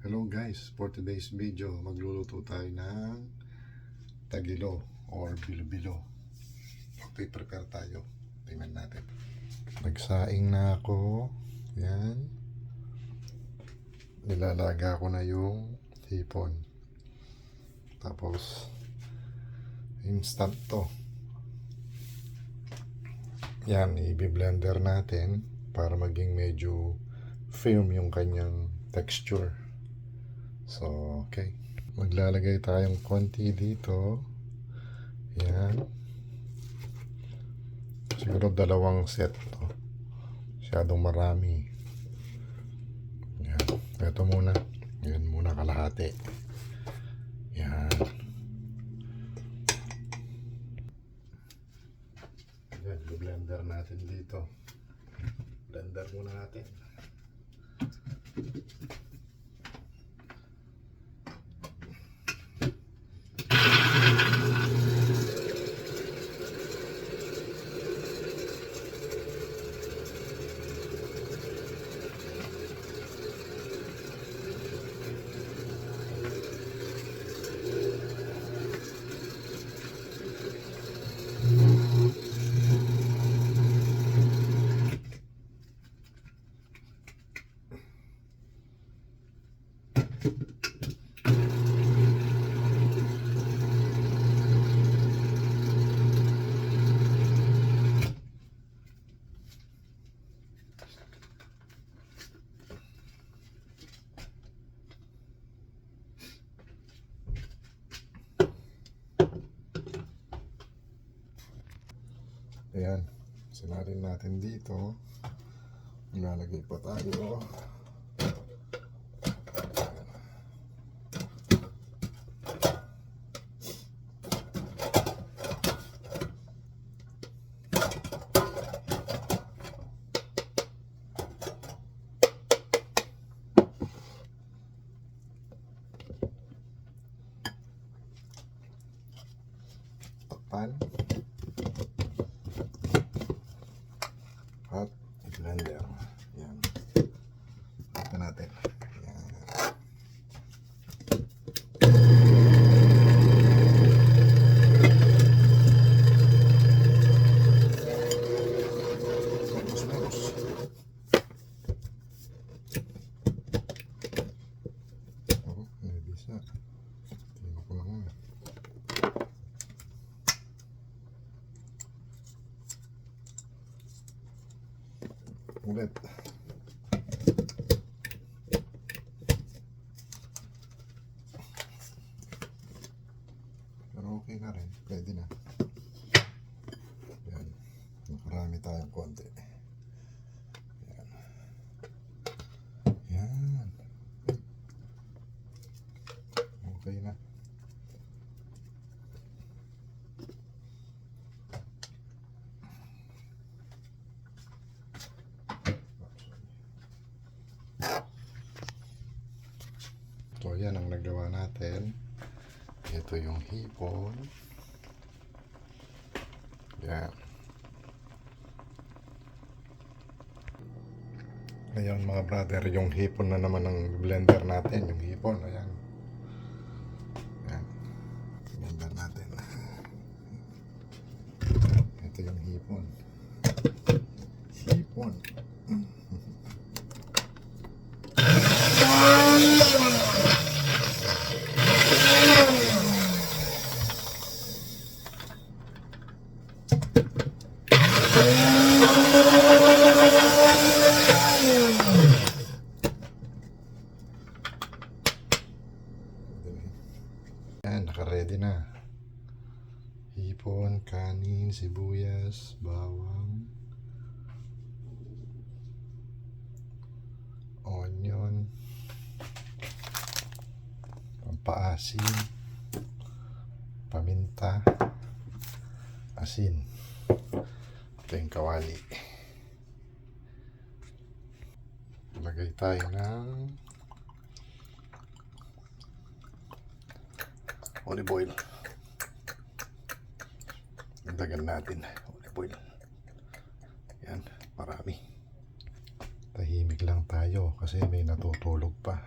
Hello guys, for today's video, magluluto tayo ng tagilo or bilo-bilo. Okay, prepare tayo. Tingnan natin. Nagsaing na ako. Yan. Nilalaga ko na yung hipon. Tapos, instant to. Yan, i-blender natin para maging medyo firm yung kanyang texture. So, okay. Maglalagay tayong konti dito. Yan. Siguro dalawang set to. Masyadong marami. Yan. Ito muna. Yan muna kalahati. Yan. Yan, blender natin dito. Blender muna natin. Ayan. Sinalin natin dito. Ilalagay pa tayo. Takpan. At i-blender. Yan. Ito natin. Yan. Meros, meros. Oh, may bisa. Tingnan ko lang nga. Ulit. Pero okay na rin. Pwede na. Yan. Nakarami tayong konti. Yan. Yan. Okay na. So, yan ang nagawa natin. Ito yung hipon. Yan. Ayan mga brother, yung hipon na naman ng blender natin. Yung hipon, ayan. Ayan. Blender natin. Ito yung hipon. Hipon. Yan, naka-ready na. Hipon, kanin, sibuyas, bawang, onion, pampaasin, paminta, asin. Ito yung kawali. Lagay tayo ng olive oil. Dagdagan natin olive oil. Yan, marami. Tahimik lang tayo kasi may natutulog pa.